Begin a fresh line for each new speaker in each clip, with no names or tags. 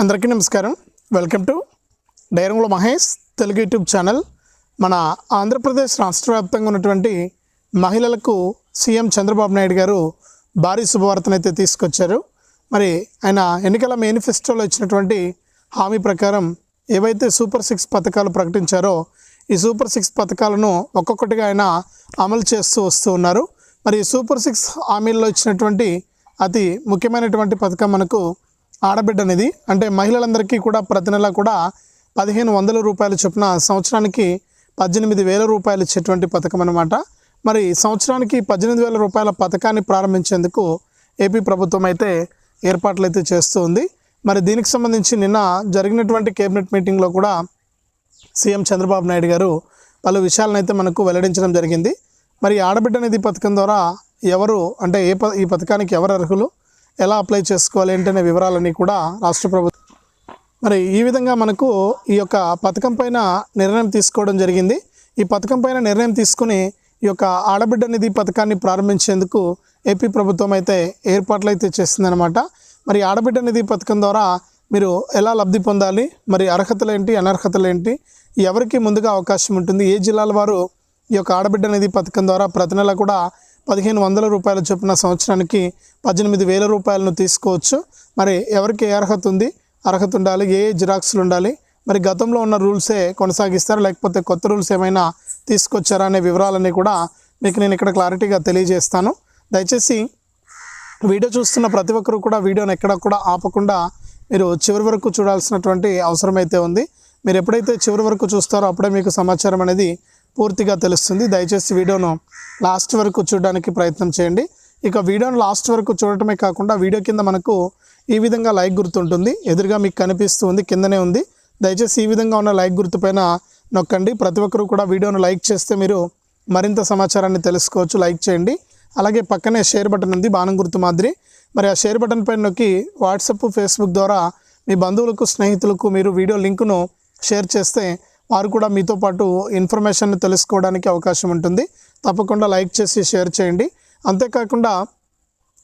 అందరికీ నమస్కారం. Welcome to Dairangula Mahesh Telugu YouTube channel. మన ఆంధ్రప్రదేశ్ రాష్ట్ర వ్యాప్తంగా ఉన్నటువంటి మహిళలకు సీఎం చంద్రబాబు నాయుడు గారు భారీ శుభవార్తనైతే తీసుకొచ్చారు. మరి ఆయన ఎన్నికల మేనిఫెస్టోలో ఇచ్చినటువంటి హామీ ప్రకారం ఏవైతే సూపర్ సిక్స్ పథకాలు ప్రకటించారో ఈ సూపర్ సిక్స్ పథకాలను ఒక్కొక్కటిగా ఆయన అమలు చేస్తూ వస్తూ ఉన్నారు. మరి సూపర్ సిక్స్ హామీల్లో ఇచ్చినటువంటి అతి ముఖ్యమైనటువంటి పథకం మనకు ఆడబిడ్డ అనేది అంటే మహిళలందరికీ కూడా ప్రతి నెల కూడా పదిహేను వందల రూపాయలు చొప్పున సంవత్సరానికి పద్దెనిమిది వేల రూపాయలు ఇచ్చేటువంటి పథకం అనమాట మరి సంవత్సరానికి పద్దెనిమిది వేల రూపాయల పథకాన్ని ప్రారంభించేందుకు ఏపీ ప్రభుత్వం అయితే ఏర్పాట్లు అయితే చేస్తూ ఉంది. మరి దీనికి సంబంధించి నిన్న జరిగినటువంటి కేబినెట్ మీటింగ్లో కూడా సీఎం చంద్రబాబు నాయుడు గారు పలు విషయాలను అయితే మనకు వెల్లడించడం జరిగింది. మరి ఆడబిడ్డ నిధి పథకం ద్వారా ఎవరు అంటే ఏ ప ఈ పథకానికి ఎవరు అర్హులు ఎలా అప్లై చేసుకోవాలి ఏంటనే వివరాలన్నీ కూడా రాష్ట్ర ప్రభుత్వం మరి ఈ విధంగా మనకు ఈ యొక్క పథకం పైన నిర్ణయం తీసుకోవడం జరిగింది. ఈ పథకం పైన నిర్ణయం తీసుకుని ఈ యొక్క ఆడబిడ్డ నిధి పథకాన్ని ప్రారంభించేందుకు ఏపీ ప్రభుత్వం అయితే ఏర్పాట్లు అయితే చేసిందనమాట మరి ఆడబిడ్డ నిధి పథకం ద్వారా మీరు ఎలా లబ్ధి పొందాలి? మరి అర్హతలు ఏంటి? అనర్హతలు ఏంటి? ఎవరికి ముందుగా అవకాశం ఉంటుంది? ఏ జిల్లాల వారు ఈ యొక్క ఆడబిడ్డ నిధి పథకం ద్వారా ప్రతి నెల కూడా పదిహేను వందల రూపాయల చొప్పున సంవత్సరానికి పద్దెనిమిది వేల రూపాయలను తీసుకోవచ్చు. మరి ఎవరికి ఏ అర్హత ఉంది? అర్హత ఉండాలి ఏ ఏ జిరాక్స్లు ఉండాలి? మరి గతంలో ఉన్న రూల్సే కొనసాగిస్తారా? లేకపోతే కొత్త రూల్స్ ఏమైనా తీసుకొచ్చారా అనే వివరాలన్నీ కూడా మీకు నేను ఇక్కడ క్లారిటీగా తెలియజేస్తాను. దయచేసి వీడియో చూస్తున్న ప్రతి ఒక్కరు కూడా వీడియోని ఎక్కడ కూడా ఆపకుండా మీరు చివరి వరకు చూడాల్సినటువంటి అవసరం అయితే ఉంది. మీరు ఎప్పుడైతే చివరి వరకు చూస్తారో అప్పుడే మీకు సమాచారం అనేది పూర్తిగా తెలుస్తుంది. దయచేసి వీడియోను లాస్ట్ వరకు చూడడానికి ప్రయత్నం చేయండి. ఇక వీడియోను లాస్ట్ వరకు చూడటమే కాకుండా వీడియో కింద మనకు ఈ విధంగా లైక్ గుర్తుంటుంది. ఎదురుగా మీకు కనిపిస్తుంది కిందనే ఉంది. దయచేసి ఈ విధంగా ఉన్న లైక్ గుర్తుపైన నొక్కండి. ప్రతి ఒక్కరు కూడా వీడియోను లైక్ చేస్తే మీరు మరింత సమాచారాన్ని తెలుసుకోవచ్చు. లైక్ చేయండి. అలాగే పక్కనే షేర్ బటన్ ఉంది బాణం గుర్తు మాదిరి. మరి ఆ షేర్ బటన్ పైన నొక్కి వాట్సప్ ఫేస్బుక్ ద్వారా మీ బంధువులకు స్నేహితులకు మీరు వీడియో లింకును షేర్ చేస్తే వారు కూడా మీతో పాటు ఇన్ఫర్మేషన్ తెలుసుకోవడానికి అవకాశం ఉంటుంది. తప్పకుండా లైక్ చేసి షేర్ చేయండి. అంతేకాకుండా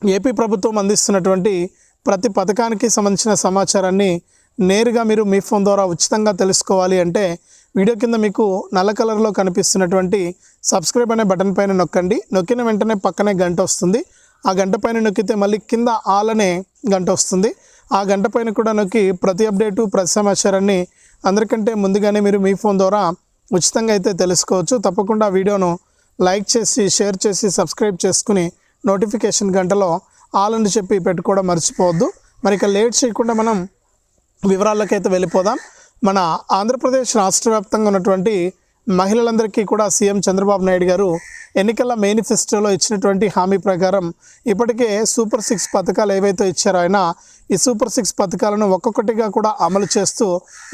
ఏపీ ప్రభుత్వం అందిస్తున్నటువంటి ప్రతి పథకానికి సంబంధించిన సమాచారాన్ని నేరుగా మీరు మీ ఫోన్ ద్వారా ఉచితంగా తెలుసుకోవాలి అంటే వీడియో కింద మీకు నల్ల కలర్లో కనిపిస్తున్నటువంటి సబ్స్క్రైబ్ అనే బటన్ పైన నొక్కండి. నొక్కిన వెంటనే పక్కనే గంట వస్తుంది. ఆ గంట పైన నొక్కితే మళ్ళీ కింద ఆల్ అనే గంట వస్తుంది. ఆ గంట పైన కూడా నొక్కి ప్రతి అప్డేటు ప్రతి సమాచారాన్ని అందరికంటే ముందుగానే మీరు మీ ఫోన్ ద్వారా ఉచితంగా అయితే తెలుసుకోవచ్చు. తప్పకుండా వీడియోను లైక్ చేసి షేర్ చేసి సబ్స్క్రైబ్ చేసుకుని నోటిఫికేషన్ గంటలో ఆల్ అని చెప్పి పెట్టుకోవడం మర్చిపోవద్దు. మరి ఇక లేట్ చేయకుండా మనం వివరాలకైతే వెళ్ళిపోదాం. మన ఆంధ్రప్రదేశ్ రాష్ట్ర వ్యాప్తంగా ఉన్నటువంటి మహిళలందరికీ కూడా సీఎం చంద్రబాబు నాయుడు గారు ఎన్నికల మేనిఫెస్టోలో ఇచ్చినటువంటి హామీ ప్రకారం ఇప్పటికే సూపర్ సిక్స్ పథకాలు ఏవైతే ఇచ్చారో ఆయన ఈ సూపర్ సిక్స్ పథకాలను ఒక్కొక్కటిగా కూడా అమలు చేస్తూ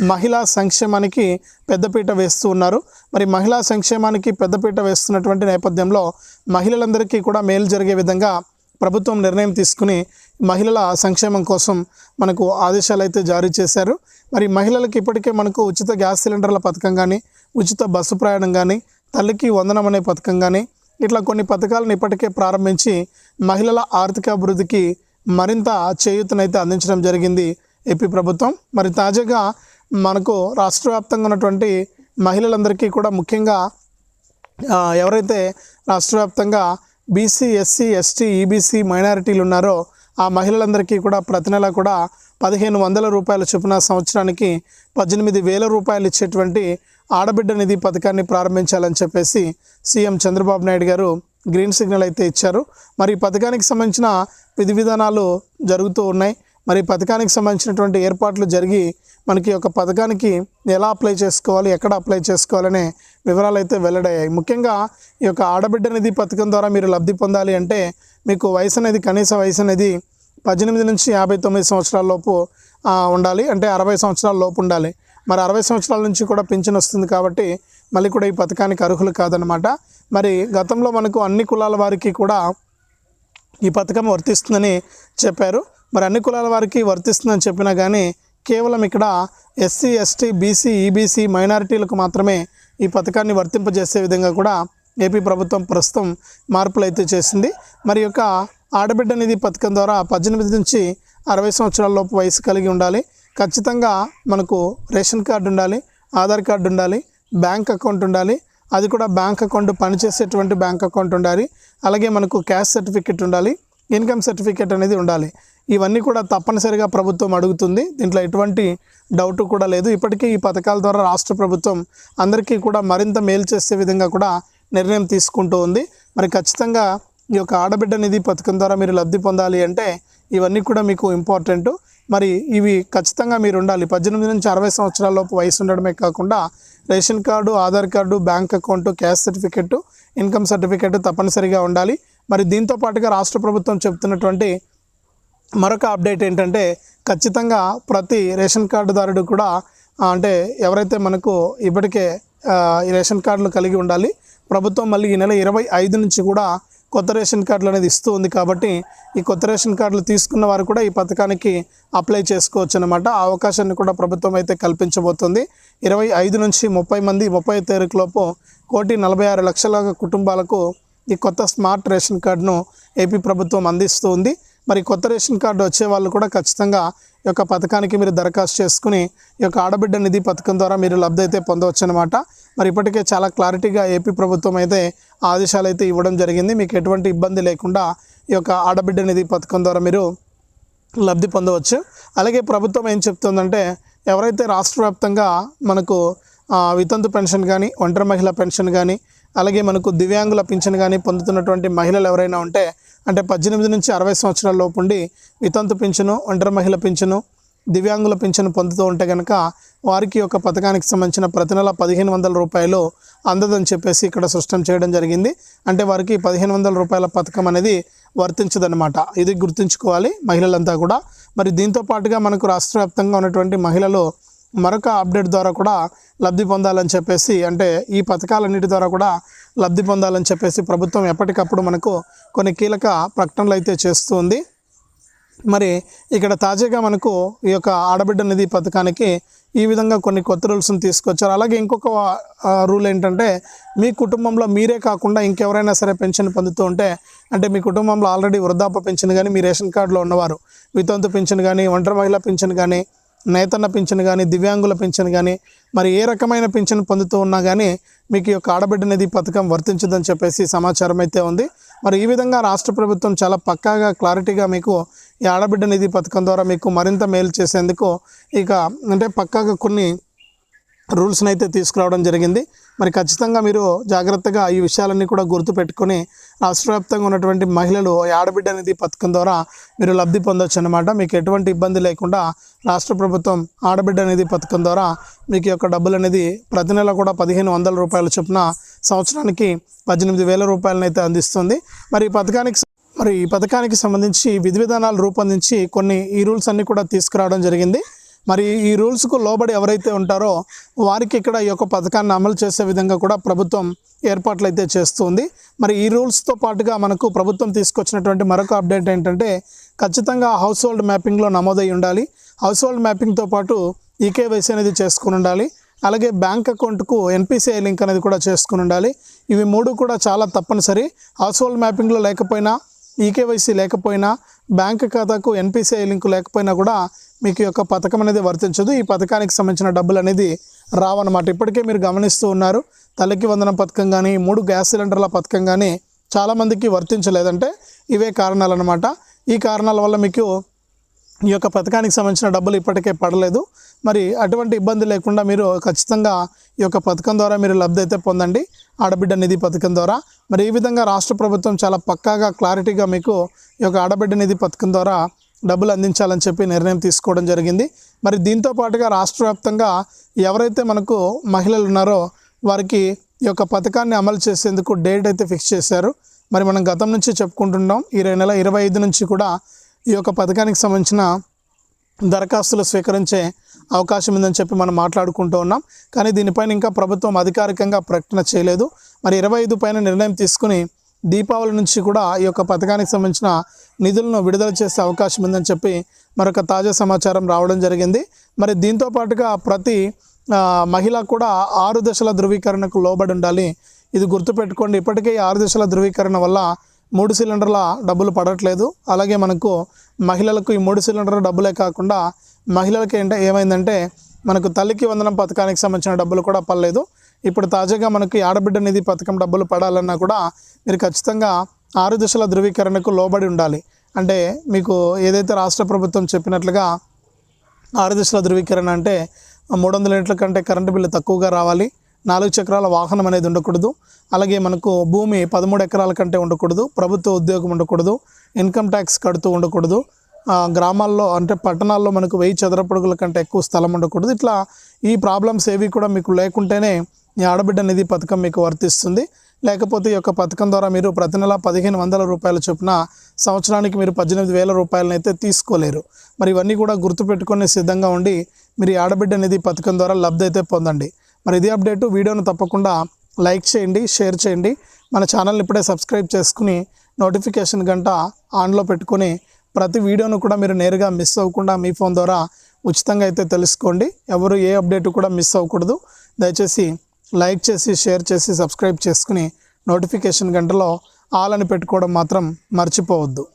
మహిళా సంక్షేమానికి పెద్దపీట వేస్తూ ఉన్నారు. మరి మహిళా సంక్షేమానికి పెద్దపీట వేస్తున్నటువంటి నేపథ్యంలో మహిళలందరికీ కూడా మేలు జరిగే విధంగా ప్రభుత్వం నిర్ణయం తీసుకుని మహిళల సంక్షేమం కోసం మనకు ఆదేశాలు అయితే జారీ చేశారు. మరి మహిళలకు ఇప్పటికే మనకు ఉచిత గ్యాస్ సిలిండర్ల పథకం కానీ ఉచిత బస్సు ప్రయాణం కానీ తల్లికి వందనం అనే పథకం కానీ ఇట్లా కొన్ని పథకాలను ఇప్పటికే ప్రారంభించి మహిళల ఆర్థిక అభివృద్ధికి మరింత చేయూతనైతే అందించడం జరిగింది ఏపీ ప్రభుత్వం. మరి తాజాగా మనకు రాష్ట్ర వ్యాప్తంగా ఉన్నటువంటి మహిళలందరికీ కూడా ముఖ్యంగా ఎవరైతే రాష్ట్ర వ్యాప్తంగా బీసీ ఎస్సీ ఎస్టీ ఈబీసీ మైనారిటీలు ఉన్నారో ఆ మహిళలందరికీ కూడా ప్రతి నెల కూడా పదిహేను వందల రూపాయల చొప్పున సంవత్సరానికి పద్దెనిమిది వేల రూపాయలు ఇచ్చేటువంటి ఆడబిడ్డ నిధి పథకాన్ని ప్రారంభించాలని చెప్పేసి సీఎం చంద్రబాబు నాయుడు గారు గ్రీన్ సిగ్నల్ అయితే ఇచ్చారు. మరి ఈ పథకానికి సంబంధించిన విధి విధానాలు జరుగుతూ ఉన్నాయి. మరి ఈ పథకానికి సంబంధించినటువంటి ఏర్పాట్లు జరిగి మనకి ఒక పథకానికి ఎలా అప్లై చేసుకోవాలి ఎక్కడ అప్లై చేసుకోవాలనే వివరాలు అయితే వెల్లడయ్యాయి. ముఖ్యంగా ఈ యొక్క ఆడబిడ్డ నిధి పథకం ద్వారా మీరు లబ్ధి పొందాలి అంటే మీకు వయసు అనేది కనీస వయసు అనేది పద్దెనిమిది నుంచి యాభై తొమ్మిది సంవత్సరాల లోపు ఉండాలి. అంటే అరవై సంవత్సరాల లోపు ఉండాలి. మరి అరవై సంవత్సరాల నుంచి కూడా పింఛన్ వస్తుంది కాబట్టి మళ్ళీ కూడా ఈ పథకానికి అర్హులు కాదనమాట మరి గతంలో మనకు అన్ని కులాల వారికి కూడా ఈ పథకం వర్తిస్తుందని చెప్పారు. మరి అన్ని కులాల వారికి వర్తిస్తుందని చెప్పినా కానీ కేవలం ఇక్కడ ఎస్సీ ఎస్టీ బీసీ ఈబీసీ మైనారిటీలకు మాత్రమే ఈ పథకాన్ని వర్తింపజేసే విధంగా కూడా ఏపీ ప్రభుత్వం ప్రస్తుతం మార్పులు అయితే చేసింది. మరి యొక్క ఆడబిడ్డ నిధి పథకం ద్వారా పద్దెనిమిది నుంచి అరవై సంవత్సరాల లోపు వయసు కలిగి ఉండాలి. ఖచ్చితంగా మనకు రేషన్ కార్డు ఉండాలి ఆధార్ కార్డు ఉండాలి బ్యాంక్ అకౌంట్ ఉండాలి. అది కూడా బ్యాంక్ అకౌంట్ పనిచేసేటువంటి బ్యాంక్ అకౌంట్ ఉండాలి. అలాగే మనకు క్యాష్ సర్టిఫికెట్ ఉండాలి ఇన్కమ్ సర్టిఫికేట్ అనేది ఉండాలి. ఇవన్నీ కూడా తప్పనిసరిగా ప్రభుత్వం అడుగుతుంది. దీంట్లో ఎటువంటి డౌట్ కూడా లేదు. ఇప్పటికీ ఈ పథకాల ద్వారా రాష్ట్ర ప్రభుత్వం అందరికీ కూడా మరింత మేలు చేసే విధంగా కూడా నిర్ణయం తీసుకుంటూ ఉంది. మరి ఖచ్చితంగా ఈ యొక్క ఆడబిడ్డ నిధి పథకం ద్వారా మీరు లబ్ధి పొందాలి అంటే ఇవన్నీ కూడా మీకు ఇంపార్టెంట్. మరి ఇవి ఖచ్చితంగా మీరు ఉండాలి. పద్దెనిమిది నుంచి అరవై సంవత్సరాల లోపు వయసు ఉండడమే కాకుండా ration card Aadhaar card bank account caste certificate income certificate తప్పనిసరిగా ఉండాలి. మరి దీంతో పాటుగా రాష్ట్ర ప్రభుత్వం చెప్తున్నటువంటి మరొక అప్డేట్ ఏంటంటే ఖచ్చితంగా ప్రతి రేషన్ కార్డుదారుడు కూడా అంటే ఎవరైతే మనకు ఇప్పటికే రేషన్ కార్డులు కలిగి ఉండాలి ప్రభుత్వం మళ్ళీ ఈ నెల ఇరవై ఐదు నుంచి కూడా కొత్త రేషన్ కార్డులు అనేది ఇస్తూ ఉంది కాబట్టి ఈ కొత్త రేషన్ కార్డులు తీసుకున్న వారు కూడా ఈ పథకానికి అప్లై చేసుకోవచ్చు అనమాట ఆ అవకాశాన్ని కూడా ప్రభుత్వం అయితే కల్పించబోతుంది. ఇరవై ఐదు నుంచి ముప్పై మంది ముప్పై తారీఖు కోటి నలభై ఆరు లక్షల కుటుంబాలకు ఈ కొత్త స్మార్ట్ రేషన్ కార్డును ఏపీ ప్రభుత్వం అందిస్తూ ఉంది. మరి కొత్త రేషన్ కార్డు వచ్చే వాళ్ళు కూడా ఖచ్చితంగా ఈ యొక్క పథకానికి మీరు దరఖాస్తు చేసుకుని ఈ యొక్క ఆడబిడ్డ నిధి పథకం ద్వారా మీరు లబ్ధి అయితే పొందవచ్చు అనమాట మరి ఇప్పటికే చాలా క్లారిటీగా ఏపీ ప్రభుత్వం అయితే ఆదేశాలు అయితే ఇవ్వడం జరిగింది. మీకు ఎటువంటి ఇబ్బంది లేకుండా ఈ యొక్క ఆడబిడ్డ నిధి పథకం ద్వారా మీరు లబ్ధి పొందవచ్చు. అలాగే ప్రభుత్వం ఏం చెప్తుందంటే ఎవరైతే రాష్ట్ర వ్యాప్తంగా మనకు వితంతు పెన్షన్ కానీ ఒంటరి మహిళ పెన్షన్ కానీ అలాగే మనకు దివ్యాంగుల పింఛన్ కానీ పొందుతున్నటువంటి మహిళలు ఎవరైనా ఉంటే అంటే పద్దెనిమిది నుంచి అరవై సంవత్సరాల లోపు ఉండి వితంతు పింఛను ఒంటరి మహిళ పింఛను దివ్యాంగుల పింఛను పొందుతూ ఉంటే కనుక వారికి ఒక పథకానికి సంబంధించిన ప్రతి నెల పదిహేను వందల రూపాయలు అందదని చెప్పేసి ఇక్కడ స్పష్టం చేయడం జరిగింది. అంటే వారికి పదిహేను వందల రూపాయల పథకం అనేది వర్తించదనమాట ఇది గుర్తుంచుకోవాలి మహిళలంతా కూడా. మరి దీంతో పాటుగా మనకు రాష్ట్ర వ్యాప్తంగా ఉన్నటువంటి మహిళలు మరొక అప్డేట్ ద్వారా కూడా లబ్ధి పొందాలని చెప్పేసి అంటే ఈ పథకాలన్నిటి ద్వారా కూడా లబ్ధి పొందాలని చెప్పేసి ప్రభుత్వం ఎప్పటికప్పుడు మనకు కొన్ని కీలక ప్రకటనలు అయితే చేస్తూ ఉంది. మరి ఇక్కడ తాజాగా మనకు ఈ యొక్క ఆడబిడ్డ నిధి పథకానికి ఈ విధంగా కొన్ని కొత్త రూల్స్ని తీసుకొచ్చారు. అలాగే ఇంకొక రూల్ ఏంటంటే మీ కుటుంబంలో మీరే కాకుండా ఇంకెవరైనా సరే పెన్షన్ పొందుతూ ఉంటే అంటే మీ కుటుంబంలో ఆల్రెడీ వృద్ధాప్య పెన్షన్ కానీ మీ రేషన్ కార్డులో ఉన్నవారు వితంతు పెన్షన్ కానీ ఒంటరి మహిళ పెన్షన్ కానీ నేతన్న పింఛన్ కానీ దివ్యాంగుల పింఛన్ కానీ మరి ఏ రకమైన పింఛన్ పొందుతూ ఉన్నా కానీ మీకు ఈ యొక్క ఆడబిడ్డ నిధి పథకం వర్తించదని చెప్పేసి సమాచారం అయితే ఉంది. మరి ఈ విధంగా రాష్ట్ర ప్రభుత్వం చాలా పక్కాగా క్లారిటీగా మీకు ఈ ఆడబిడ్డ నిధి పథకం ద్వారా మీకు మరింత మేలు చేసేందుకు ఇక అంటే పక్కాగా కొన్ని రూల్స్ని అయితే తీసుకురావడం జరిగింది. మరి ఖచ్చితంగా మీరు జాగ్రత్తగా ఈ విషయాలన్నీ కూడా గుర్తుపెట్టుకొని రాష్ట్ర వ్యాప్తంగా ఉన్నటువంటి మహిళలు ఈ ఆడబిడ్డ నిధి పథకం ద్వారా మీరు లబ్ధి పొందొచ్చు అనమాట మీకు ఎటువంటి ఇబ్బంది లేకుండా రాష్ట్ర ప్రభుత్వం ఆడబిడ్డ నిధి పథకం ద్వారా మీకు యొక్క డబ్బులు అనేది ప్రతి నెల కూడా పదిహేను వందల రూపాయల చొప్పున సంవత్సరానికి పద్దెనిమిది వేల రూపాయలను అయితే అందిస్తుంది. మరి ఈ పథకానికి మరి ఈ పథకానికి సంబంధించి విధి విధానాలు రూపొందించి కొన్ని ఈ రూల్స్ అన్నీ కూడా తీసుకురావడం జరిగింది. మరి ఈ రూల్స్కు లోబడి ఎవరైతే ఉంటారో వారికి ఇక్కడ ఈ యొక్క పథకాన్ని అమలు చేసే విధంగా కూడా ప్రభుత్వం ఏర్పాట్లు అయితే చేస్తుంది. మరి ఈ రూల్స్తో పాటుగా మనకు ప్రభుత్వం తీసుకొచ్చినటువంటి మరొక అప్డేట్ ఏంటంటే ఖచ్చితంగా హౌస్ హోల్డ్ మ్యాపింగ్లో నమోదై ఉండాలి. హౌస్ హోల్డ్ మ్యాపింగ్తో పాటు ఈకేవైసీ అనేది చేసుకుని ఉండాలి. అలాగే బ్యాంక్ అకౌంట్కు ఎన్పిసిఐ లింక్ అనేది కూడా చేసుకుని ఉండాలి. ఇవి మూడు కూడా చాలా తప్పనిసరి. హౌస్ హోల్డ్ మ్యాపింగ్లో లేకపోయినా ఈకేవైసీ లేకపోయినా బ్యాంక్ ఖాతాకు ఎన్పిసిఐ లింక్ లేకపోయినా కూడా మీకు యొక్క పథకం అనేది వర్తించదు. ఈ పథకానికి సంబంధించిన డబ్బులు అనేది రావన్నమాట. ఇప్పటికే మీరు గమనిస్తూ ఉన్నారు. తల్లికి వందనం పథకం కానీ మూడు గ్యాస్ సిలిండర్ల పథకం కానీ చాలామందికి వర్తించలేదంటే ఇవే కారణాలు అనమాట ఈ కారణాల వల్ల మీకు ఈ యొక్క పథకానికి సంబంధించిన డబ్బులు ఇప్పటికే పడలేదు. మరి అటువంటి ఇబ్బంది లేకుండా మీరు ఖచ్చితంగా ఈ యొక్క పథకం ద్వారా మీరు లబ్ధి అయితే పొందండి. ఆడబిడ్డ నిధి పథకం ద్వారా. మరి ఈ విధంగా రాష్ట్ర ప్రభుత్వం చాలా పక్కాగా క్లారిటీగా మీకు ఈ యొక్క ఆడబిడ్డ నిధి పథకం ద్వారా డబ్బులు అందించాలని చెప్పి నిర్ణయం తీసుకోవడం జరిగింది. మరి దీంతో పాటుగా రాష్ట్ర వ్యాప్తంగా ఎవరైతే మనకు మహిళలు ఉన్నారో వారికి ఈ యొక్క పథకాన్ని అమలు చేసేందుకు డేట్ అయితే ఫిక్స్ చేశారు. మరి మనం గతం నుంచి చెప్పుకుంటున్నాం ఇరవై నెల ఇరవై ఐదు నుంచి కూడా ఈ యొక్క పథకానికి సంబంధించిన దరఖాస్తులు స్వీకరించే అవకాశం ఉందని చెప్పి మనం మాట్లాడుకుంటూ ఉన్నాం. కానీ దీనిపైన ఇంకా ప్రభుత్వం అధికారికంగా ప్రకటన చేయలేదు. మరి ఇరవై ఐదు పైన నిర్ణయం తీసుకుని దీపావళి నుంచి కూడా ఈ యొక్క పథకానికి సంబంధించిన నిధులను విడుదల చేసే అవకాశం ఉందని చెప్పి మరొక తాజా సమాచారం రావడం జరిగింది. మరి దీంతో పాటుగా ప్రతి మహిళ కూడా ఆరు దశల ధృవీకరణకు లోబడి ఉండాలి. ఇది గుర్తుపెట్టుకోండి. ఇప్పటికే ఈ ఆరు దశల ధృవీకరణ వల్ల మూడు సిలిండర్ల డబ్బులు పడట్లేదు. అలాగే మనకు మహిళలకు ఈ మూడు సిలిండర్ల డబ్బులే కాకుండా మహిళలకి ఏంటంటే ఏమైందంటే మనకు తల్లికి వందనం పథకానికి సంబంధించిన డబ్బులు కూడా పడలేదు. ఇప్పుడు తాజాగా మనకి ఆడబిడ్డ నిధి పథకం డబ్బులు పడాలన్నా కూడా మీరు ఖచ్చితంగా ఆరు దశల ధృవీకరణకు లోబడి ఉండాలి. అంటే మీకు ఏదైతే రాష్ట్ర ప్రభుత్వం చెప్పినట్లుగా ఆరు దశల ధృవీకరణ అంటే మూడు వందల ఇంట్ల కంటే కరెంటు బిల్లు తక్కువగా రావాలి. నాలుగు చక్రాల వాహనం అనేది ఉండకూడదు. అలాగే మనకు భూమి పదమూడు ఎకరాల కంటే ఉండకూడదు. ప్రభుత్వ ఉద్యోగం ఉండకూడదు. ఇన్కమ్ ట్యాక్స్ కడుతూ ఉండకూడదు. గ్రామాల్లో అంటే పట్టణాల్లో మనకు వెయ్యి చదరపడుగుల కంటే ఎక్కువ స్థలం ఉండకూడదు. ఇట్లా ఈ ప్రాబ్లమ్స్ ఏవి కూడా మీకు లేకుంటేనే ఈ ఆడబిడ్డ నిధి పథకం మీకు వర్తిస్తుంది. లేకపోతే ఈ యొక్క పథకం ద్వారా మీరు ప్రతి నెల పదిహేను వందల రూపాయల చొప్పున సంవత్సరానికి మీరు పద్దెనిమిది వేల రూపాయలనైతే తీసుకోలేరు. మరి ఇవన్నీ కూడా గుర్తుపెట్టుకొని సిద్ధంగా ఉండి మీరు ఆడబిడ్డ నిధి పథకం ద్వారా లబ్ధి అయితే పొందండి. మరి ఇది అప్డేటు. వీడియోను తప్పకుండా లైక్ చేయండి షేర్ చేయండి. మన ఛానల్ని ఇప్పుడే సబ్స్క్రైబ్ చేసుకుని నోటిఫికేషన్ గంట ఆన్లో పెట్టుకొని ప్రతి వీడియోను కూడా మీరు నేరుగా మిస్ అవ్వకుండా మీ ఫోన్ ద్వారా ఉచితంగా అయితే తెలుసుకోండి. ఎవరు ఏ అప్డేట్ కూడా మిస్ అవ్వకూడదు. దయచేసి లైక్ చేసి షేర్ చేసి సబ్స్క్రైబ్ చేసుకుని నోటిఫికేషన్ గంటలో ఆల్ అని పెట్టుకోవడం మాత్రం మర్చిపోవద్దు.